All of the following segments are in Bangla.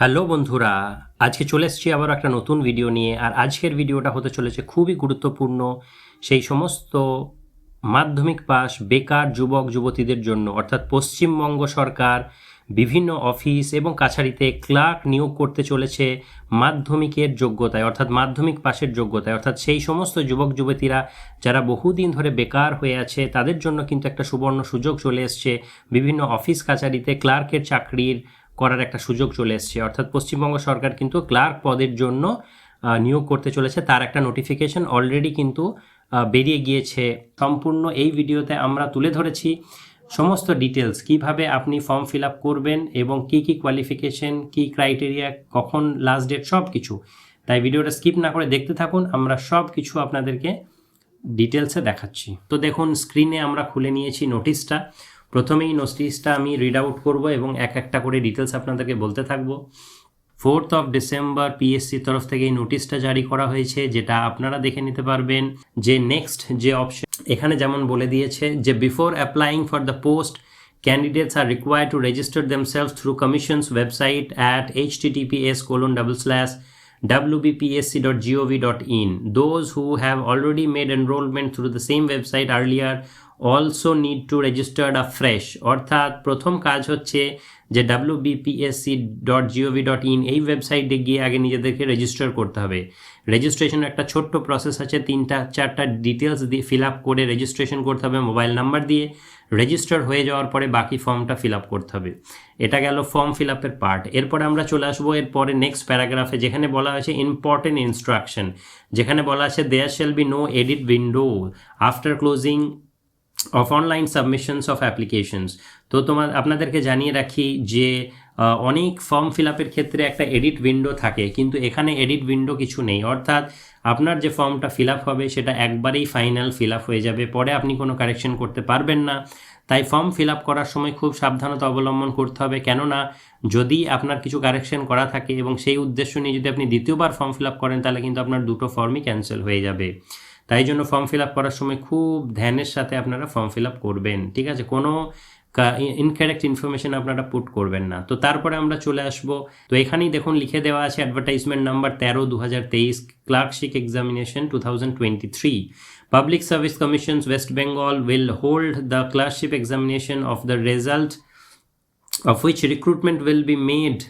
হ্যালো বন্ধুরা, আজকে চলে এসেছি আবার একটা নতুন ভিডিও নিয়ে, আর আজকের ভিডিওটা হতে চলেছে খুবই গুরুত্বপূর্ণ সেই সমস্ত মাধ্যমিক পাস বেকার যুবক যুবতীদের জন্য, অর্থাৎ পশ্চিমবঙ্গ সরকার, বিভিন্ন অফিস এবং কাছারিতে ক্লার্ক নিয়োগ করতে চলেছে মাধ্যমিকের যোগ্যতায়, অর্থাৎ মাধ্যমিক পাশের যোগ্যতায়। অর্থাৎ সেই সমস্ত যুবক যুবতীরা যারা বহুদিন ধরে বেকার হয়ে আছে, তাদের জন্য কিন্তু একটা সুবর্ণ সুযোগ চলে এসছে বিভিন্ন অফিস কাছারিতে ক্লার্কের চাকরির করার একটা সুযোগ চলে এসছে। অর্থাৎ পশ্চিমবঙ্গ সরকার কিন্তু ক্লার্ক পদের জন্য নিয়োগ করতে চলেছে। তার একটা নোটিফিকেশন অলরেডি কিন্তু বেরিয়ে গিয়েছে। সম্পূর্ণ এই ভিডিওতে আমরা তুলে ধরেছি সমস্ত ডিটেলস কীভাবে আপনি ফর্ম ফিল আপ করবেন এবং কি কি কোয়ালিফিকেশন কি ক্রাইটেরিয়া কখন লাস্ট ডেট সব কিছু তাই ভিডিওটা স্কিপ না করে দেখতে থাকুন, আমরা সব কিছু আপনাদেরকে ডিটেলসে দেখাচ্ছি। তো দেখুন স্ক্রিনে আমরা খুলে নিয়েছি নোটিশটা প্রথমে এই নোটিশটা আমি রিড আউট করব এবং এক একটা করে ডিটেলস আপনাদেরকে বলতে থাকব। ফোর্থ অফ ডিসেম্বর পিএসসির তরফ থেকে এই নোটিশটা জারি করা হয়েছে, যেটা আপনারা দেখে নিতে পারবেন। যে নেক্সট যে অপশন এখানে যেমন বলে দিয়েছে যে before applying for the post candidates are require to register themselves through commissions website at H TPS colon double slash WBPSC dot GOV dot in those who have already made enrolment through the same website earlier also to to register fresh অর্থাৎ প্রথম কাজ হচ্ছে যে WBPSC dot GOV dot in এই ওয়েবসাইটে গিয়ে আগে নিজেদেরকে রেজিস্টার করতে হবে। রেজিস্ট্রেশন একটা ছোট্ট প্রসেস আছে, তিনটা, চারটা ডিটেলস দিয়ে ফিল আপ করে রেজিস্ট্রেশন করতে হবে মোবাইল নাম্বার দিয়ে। রেজিস্টার হয়ে যাওয়ার পরে বাকি ফর্মটা ফিল আপ করতে হবে। এটা গেল ফর্ম ফিল আপের পার্ট এরপরে আমরা চলে আসব এরপরে নেক্সট প্যারাগ্রাফে যেখানে বলা হয়েছে ইম্পর্টেন্ট ইনস্ট্রাকশন যেখানে বলা আছে there shall be no edit window after closing of online submissions of applications তো তোমার আপনাদেরকে জানিয়ে রাখি যে অনেক ফর্ম ফিল আপের ক্ষেত্রে একটা এডিট উইন্ডো থাকে, কিন্তু এখানে এডিট উইন্ডো কিছু নেই। অর্থাৎ আপনার যে ফর্মটা ফিল আপ হবে, সেটা একবারেই ফাইনাল ফিল আপ হয়ে যাবে। পরে আপনি কোনো কারেকশন করতে পারবেন না। তাই ফর্ম ফিল আপ করার সময় খুব সাবধানতা অবলম্বন করতে হবে। কেননা, যদি আপনার কিছু কারেকশন করা থাকে এবং সেই উদ্দেশ্য নিয়ে যদি আপনি দ্বিতীয়বার ফর্ম ফিল আপ করেন, তাহলে কিন্তু আপনার দুটো ফর্মই ক্যান্সেল হয়ে যাবে। তাই জন্য ফর্ম ফিল আপ করার সময় খুব ধ্যানের সাথে আপনারা ফর্ম ফিল আপ করবেন ঠিক আছে? কোনো ইনকারেক্ট ইনফরমেশন আপনারা পুট করবেন না। তো তারপরে আমরা চলে আসব। তো এখানেই দেখুন লিখে দেওয়া আছে অ্যাডভার্টাইজমেন্ট নাম্বার তেরো দু হাজার তেইশ clerkship examination two thousand twenty three public service commissions west Bengal will hold the clerkship examination of the result which recruitment will be made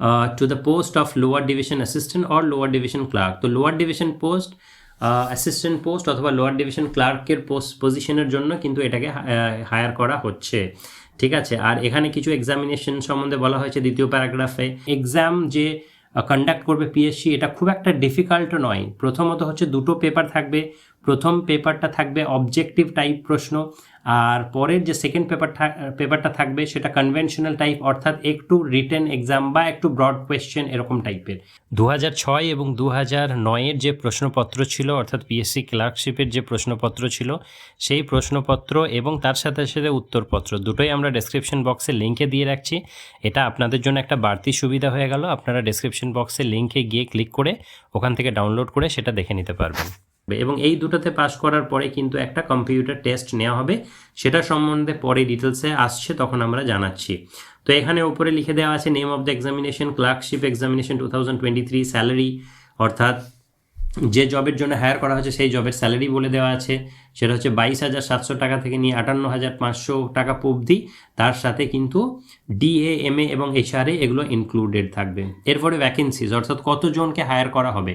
uh, to the post of lower division assistant or lower division clerk তো lower division post assistant post অথবা লোয়ার ডিভিশন ক্লার্কের পোস্ট পজিশনের জন্য কিন্তু এটাকে হায়ার করা হচ্ছে। ঠিক আছে? আর এখানে কিছু এক্সামিনেশন সম্বন্ধে বলা হয়েছে দ্বিতীয় প্যারাগ্রাফে এক্সাম যে কন্ডাক্ট করবে পিএসসি এটা খুব একটা ডিফিকাল্ট নয়। প্রথমত হচ্ছে দুটো পেপার থাকবে। প্রথম পেপারটা থাকবে অবজেক্টিভ টাইপ প্রশ্ন, আর পরের যে সেকেন্ড পেপার পেপারটা থাকবে সেটা কনভেনশনাল টাইপ অর্থাৎ একটু রিটেন এক্সাম বা একটু ব্রড কোয়েশ্চেন এরকম টাইপের দু ছয় এবং দু হাজার নয়ের যে প্রশ্নপত্র ছিল, অর্থাৎ পিএসসি ক্লার্কশিপের যে প্রশ্নপত্র ছিল, সেই প্রশ্নপত্র এবং তার সাথে সাথে উত্তরপত্র, দুটোই আমরা ডেসক্রিপশন বক্সে লিঙ্কে দিয়ে রাখছি। এটা আপনাদের জন্য একটা বাড়তি সুবিধা হয়ে গেল। আপনারা ডেসক্রিপশন বক্সে লিঙ্কে গিয়ে ক্লিক করে ওখান থেকে ডাউনলোড করে সেটা দেখে নিতে পারবেন। এবং এই দুটোতে পাস করার পরে কিন্তু একটা কম্পিউটার টেস্ট নেওয়া হবে। সেটা সম্বন্ধে পরে ডিটেলসে আসছে, তখন আমরা জানাচ্ছি। তো এখানে উপরে লিখে দেওয়া আছে name of the examination clerkship examination two thousand twenty three salary অর্থাৎ যে জবের জন্য হায়ার করা হয়েছে, সেই জবের স্যালারি বলে দেওয়া আছে। সেটা হচ্ছে বাইশ হাজার সাতশো টাকা থেকে নিয়ে আটান্ন হাজার পাঁচশো টাকা অবধি। তার সাথে কিন্তু ডিএ এম এ এবং এইচআরএ এগুলো ইনক্লুডেড থাকবে। এরপরে ভ্যাকেন্সিজ অর্থাৎ কতজনকে হায়ার করা হবে।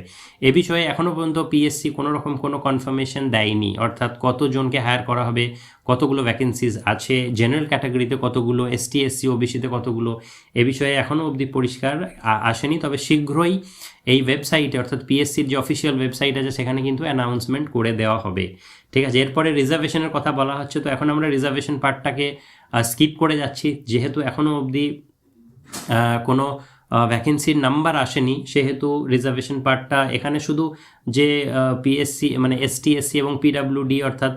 এ বিষয়ে এখনও পর্যন্ত পিএসসি কোনো রকম কোনো কনফার্মেশন দেয়নি। অর্থাৎ কতজনকে হায়ার করা হবে, কতগুলো ভ্যাকেন্সিজ আছে জেনারেল ক্যাটাগরিতে কতগুলো এসটি এসসি ওবিসিতে কতগুলো, এ বিষয়ে এখনও অবধি পরিষ্কার আসেনি। তবে শীঘ্রই এই ওয়েবসাইটে অর্থাৎ পিএসসির যে অফিসিয়াল ওয়েবসাইট আছে, সেখানে কিন্তু অ্যানাউন্সমেন্ট করে দেওয়া হবে। ঠিক আছে? এরপরে রিজার্ভেশনের কথা বলা হচ্ছে, তো এখন আমরা রিজার্ভেশন পার্টটাকে স্কিপ করে যাচ্ছি। যেহেতু এখনও অবধি কোনো ভ্যাকেন্সির নাম্বার আসেনি, সেহেতু রিজার্ভেশন পার্টটা এখানে শুধু যে পিএসসি মানে এসটিএসসি এবং পিডাব্লিউডি অর্থাৎ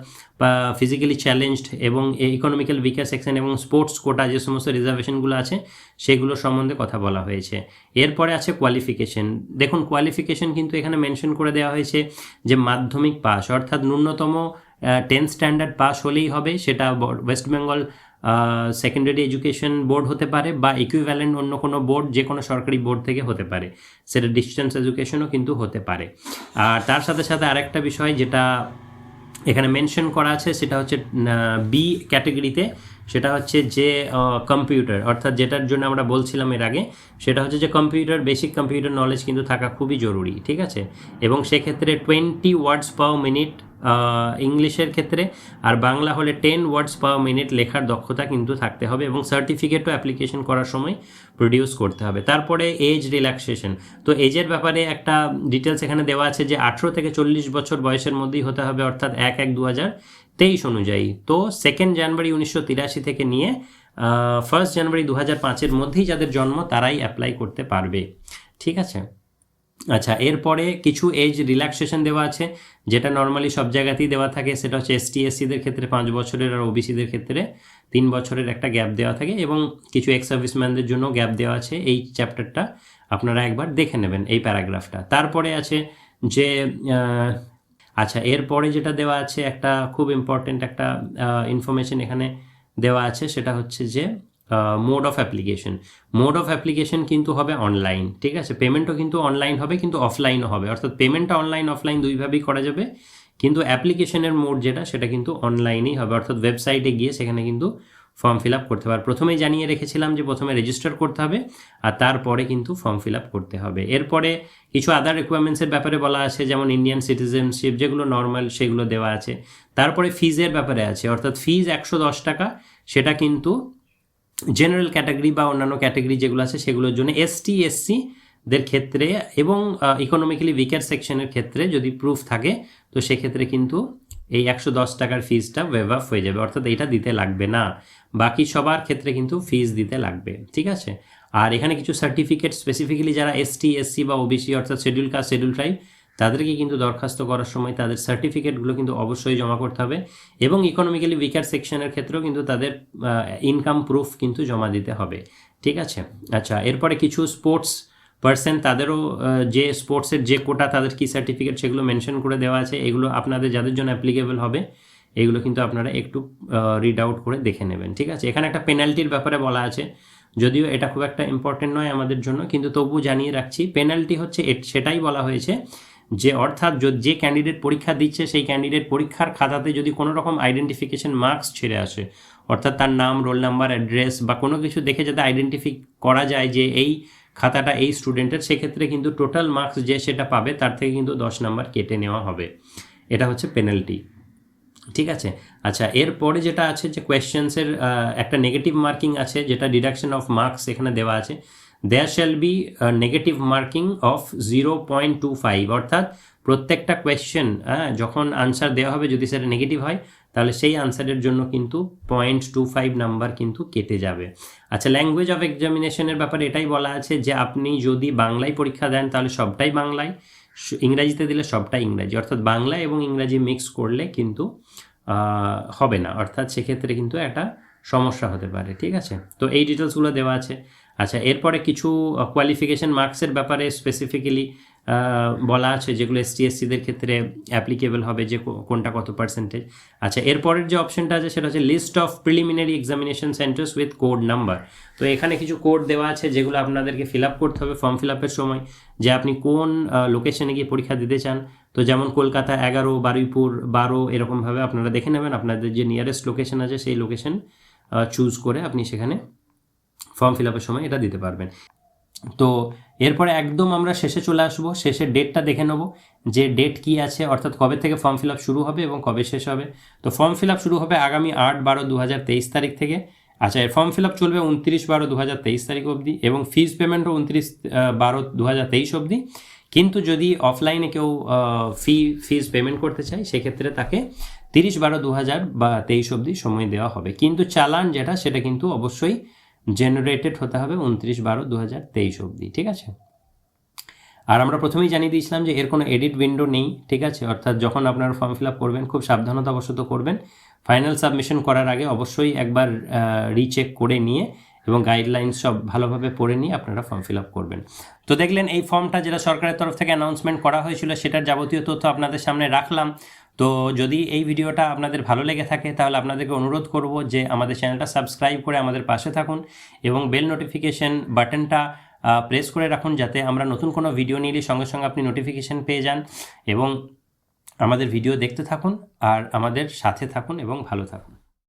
ফিজিক্যালি চ্যালেঞ্জড এবং ইকোনমিক্যাল উইকার সেকশন এবং স্পোর্টস কোটা যে সমস্ত রিজার্ভেশনগুলো আছে, সেগুলো সম্বন্ধে কথা বলা হয়েছে। এরপরে আছে কোয়ালিফিকেশন দেখুন কোয়ালিফিকেশন কিন্তু এখানে মেনশন করে দেওয়া হয়েছে যে মাধ্যমিক পাস অর্থাৎ ন্যূনতম টেন্থ স্ট্যান্ডার্ড পাস হলেই হবে, সেটা west Bengal secondary education board হতে পারে বা ইকুইভ্যালেন্ট অন্য কোনো বোর্ড যে কোনো সরকারি বোর্ড থেকে হতে পারে। সেটা ডিস্টেন্স এডুকেশনও কিন্তু হতে পারে। আর তার সাথে সাথে আরেকটা বিষয় যেটা এখানে মেনশন করা আছে, সেটা হচ্ছে বি ক্যাটাগরিতে সেটা হচ্ছে যে কম্পিউটার অর্থাৎ যেটার জন্য আমরা বলছিলাম এর আগে, সেটা হচ্ছে যে কম্পিউটার বেসিক কম্পিউটার নলেজ কিন্তু থাকা খুবই জরুরি, ঠিক আছে? এবং সেক্ষেত্রে টোয়েন্টি ওয়ার্ডস পার মিনিট ইংলিশের ক্ষেত্রে। আর বাংলা হলে টেন ওয়ার্ডস পার মিনিট লেখার দক্ষতা কিন্তু থাকতে হবে এবং সার্টিফিকেটও অ্যাপ্লিকেশন করার সময় প্রডিউস করতে হবে। তারপরে এজ রিল্যাক্সেশন তো এজের ব্যাপারে একটা ডিটেলস এখানে দেওয়া আছে যে আঠেরো থেকে চল্লিশ বছর বয়সের মধ্যেই হতে হবে অর্থাৎ এক এক দু হাজার তেইশ অনুযায়ী। তো সেকেন্ড জানুয়ারি উনিশশো তিরাশি থেকে নিয়ে ফার্স্ট জানুয়ারি দু হাজার পাঁচের মধ্যেই যাদের জন্ম তারাই অ্যাপ্লাই করতে পারবে। ঠিক আছে? আচ্ছা এরপরে কিছু এজ রিল্যাক্সেশন দেওয়া আছে, যেটা নর্মালি সব জায়গাতেই দেওয়া থাকে, সেটা হচ্ছে এসটি এসসিদের ক্ষেত্রে পাঁচ বছরের আর ওবিসিদের ক্ষেত্রে তিন বছরের একটা গ্যাপ দেওয়া থাকে এবং কিছু এক্স সার্ভিসম্যানদের জন্য গ্যাপ দেওয়া আছে, এই চ্যাপ্টারটা আপনারা একবার দেখে নেবেন, এই প্যারাগ্রাফটা তারপরে আছে যে আচ্ছা এরপরে যেটা দেওয়া আছে, একটা খুব ইম্পর্টেন্ট একটা ইনফরমেশন এখানে দেওয়া আছে, সেটা হচ্ছে যে mode of application mode of application কিন্তু হবে অনলাইন ঠিক আছে? পেমেন্টও কিন্তু অনলাইন হবে, কিন্তু অফলাইনও হবে। অর্থাৎ পেমেন্টটা অনলাইন অফলাইন দুইভাবেই করা যাবে। কিন্তু অ্যাপ্লিকেশনের মোড যেটা, সেটা কিন্তু অনলাইনেই হবে। অর্থাৎ ওয়েবসাইটে গিয়ে সেখানে কিন্তু ফর্ম ফিল আপ করতে হবে। প্রথমেই জানিয়ে রেখেছিলাম যে প্রথমে রেজিস্টার করতে হবে, আর তারপরে কিন্তু ফর্ম ফিল আপ করতে হবে। এরপরে কিছু আদার রিকোয়ারমেন্টসের ব্যাপারে বলা আছে, যেমন ইন্ডিয়ান সিটিজেনশিপ যেগুলো নর্মাল সেগুলো দেওয়া আছে। তারপরে ফিজের ব্যাপারে আছে। অর্থাৎ ফিজ একশো দশ টাকা, সেটা কিন্তু জেনারেল ক্যাটাগরি বা অন্যান্য ক্যাটাগরি যেগুলো আছে সেগুলোর জন্য এসটি এসসি দের ক্ষেত্রে এবং ইকোনমিক্যালি উইকার সেকশনের ক্ষেত্রে যদি প্রুফ থাকে, তো সেক্ষেত্রে কিন্তু এই একশো দশ টাকার ফিজটা ওয়েভ অফ হয়ে যাবে। অর্থাৎ এইটা দিতে লাগবে না। বাকি সবার ক্ষেত্রে কিন্তু ফিজ দিতে লাগবে। ঠিক আছে? আর এখানে কিছু সার্টিফিকেট স্পেসিফিক্যালি যারা এসটি এসসি বা ওবিসি অর্থাৎ শিডিউল কাস্ট শিডিউল ট্রাইব তাদেরকে কিন্তু দরখাস্ত করার সময় তাদের সার্টিফিকেটগুলো কিন্তু অবশ্যই জমা করতে হবে এবং ইকোনমিক্যালি উইকার সেকশনের ক্ষেত্রেও কিন্তু তাদের ইনকাম প্রুফ কিন্তু জমা দিতে হবে। ঠিক আছে? আচ্ছা এরপরে কিছু স্পোর্টস পার্সেন্ট তাদেরও যে স্পোর্টসের যে কোটা তাদের কী সার্টিফিকেট সেগুলো মেনশন করে দেওয়া আছে, এগুলো আপনাদের যাদের জন্য অ্যাপ্লিকেবল হবে, এগুলো কিন্তু আপনারা একটু রিড আউট করে দেখে নেবেন। ঠিক আছে? এখানে একটা পেনাল্টির ব্যাপারে বলা আছে, যদিও এটা খুব একটা ইম্পর্টেন্ট নয় আমাদের জন্য, কিন্তু তবু জানিয়ে রাখছি পেনাল্টি হচ্ছে সেটাই বলা হয়েছে যে অর্থাৎ যে ক্যান্ডিডেট পরীক্ষা দিচ্ছে, সেই ক্যান্ডিডেট পরীক্ষার খাতাতে যদি কোনো রকম আইডেন্টিফিকেশন মার্কস ছেড়ে আসে, অর্থাৎ তার নাম রোল নাম্বার অ্যাড্রেস বা কোনো কিছু দেখে যাতে আইডেন্টিফি করা যায় যে এই খাতাটা এই স্টুডেন্টের সেক্ষেত্রে কিন্তু টোটাল মার্কস যে সেটা পাবে, তার থেকে কিন্তু দশ নাম্বার কেটে নেওয়া হবে। এটা হচ্ছে পেনাল্টি ঠিক আছে? আচ্ছা এরপরে যেটা আছে যে কোয়েশ্চেন্সের একটা নেগেটিভ মার্কিং আছে, যেটা ডিডাকশন অফ মার্কস এখানে দেওয়া আছে। There shall be negative marking of zero point two five অর্থাৎ প্রত্যেকটা কোয়েশ্চেন হ্যাঁ যখন আনসার দেওয়া হবে, যদি সেটা নেগেটিভ হয়, তাহলে সেই আনসারের জন্য কিন্তু পয়েন্ট টু ফাইভ নাম্বার কিন্তু কেটে যাবে। আচ্ছা ল্যাঙ্গুয়েজ অফ এক্সামিনেশনের ব্যাপারে এটাই বলা আছে যে আপনি যদি বাংলায় পরীক্ষা দেন, তাহলে সবটাই বাংলায় ইংরাজিতে দিলে সবটাই ইংরাজি, অর্থাৎ বাংলা এবং ইংরাজি মিক্স করলে কিন্তু হবে না। অর্থাৎ সেক্ষেত্রে কিন্তু একটা সমস্যা হতে পারে, ঠিক আছে? তো এই ডিটেলসগুলো দেওয়া আছে। আচ্ছা এরপরে কিছু কোয়ালিফিকেশান মার্কসের ব্যাপারে স্পেসিফিক্যালি বলা আছে যেগুলো এস টিএসসিদের ক্ষেত্রে অ্যাপ্লিকেবল হবে যে কোনটা কত পার্সেন্টেজ আচ্ছা এরপরের যে অপশনটা আছে সেটা হচ্ছে list of preliminary examination centres with code number তো এখানে কিছু কোড দেওয়া আছে যেগুলো আপনাদেরকে ফিল আপ করতে হবে ফর্ম ফিল আপের সময়, যে আপনি কোন লোকেশনে গিয়ে পরীক্ষা দিতে চান। তো যেমন কলকাতা এগারো, বারুইপুর বারো, এরকমভাবে আপনারা দেখে নেবেন। আপনাদের যে নিয়ারেস্ট লোকেশন আছে সেই লোকেশন চুজ করে আপনি সেখানে ফর্ম ফিল আপের সময় এটা দিতে পারবেন। তো এরপরে একদম আমরা শেষে চলে আসব। শেষের ডেটটা দেখে নেব যে ডেট কি আছে, অর্থাৎ কবে থেকে ফর্ম ফিল আপ শুরু হবে এবং কবে শেষ হবে। তো ফর্ম ফিল আপ শুরু হবে আগামী আট বারো দু তারিখ থেকে। আচ্ছা এর ফর্ম ফিল আপ চলবে উনত্রিশ বারো দু তারিখ অবধি এবং ফিজ পেমেন্টও উনত্রিশ বারো দু অবধি। কিন্তু যদি অফলাইনে কেউ ফি ফিজ পেমেন্ট করতে চায়, সেক্ষেত্রে তাকে তিরিশ বারো দু হাজার বা তেইশ অবধি সময় দেওয়া হবে। কিন্তু চালান যেটা, সেটা কিন্তু অবশ্যই জেনারেটেড হতে হবে উনত্রিশ বারো দু হাজার তেইশ অবধি, ঠিক আছে? আর আমরা প্রথমেই জানিয়ে দিয়েছিলাম যে এর কোনো এডিট উইন্ডো নেই, ঠিক আছে? অর্থাৎ যখন আপনারা ফর্ম ফিল আপ করবেন, খুব সাবধানতাবশত করবেন। ফাইনাল সাবমিশন করার আগে অবশ্যই একবার রিচেক করে নিয়ে এবং গাইডলাইন্স সব ভালোভাবে পড়ে নিয়ে আপনারা ফর্ম ফিল আপ করবেন। তো দেখলেন এই ফর্মটা যেটা সরকারের তরফ থেকে অ্যানাউন্সমেন্ট করা হয়েছিল, সেটার যাবতীয় তথ্য আপনাদের সামনে রাখলাম। তো যদি এই ভিডিওটা আপনাদের ভালো লেগে থাকে, তাহলে আপনাদেরকে অনুরোধ করব যে আমাদের চ্যানেলটা সাবস্ক্রাইব করে আমাদের পাশে থাকুন এবং বেল নোটিফিকেশন বাটনটা প্রেস করে রাখুন যাতে আমরা নতুন কোনো ভিডিও নিলে সঙ্গে সঙ্গে আপনি নোটিফিকেশান পেয়ে যান এবং আমাদের ভিডিও দেখতে থাকুন আর আমাদের সাথে থাকুন এবং ভালো থাকুন।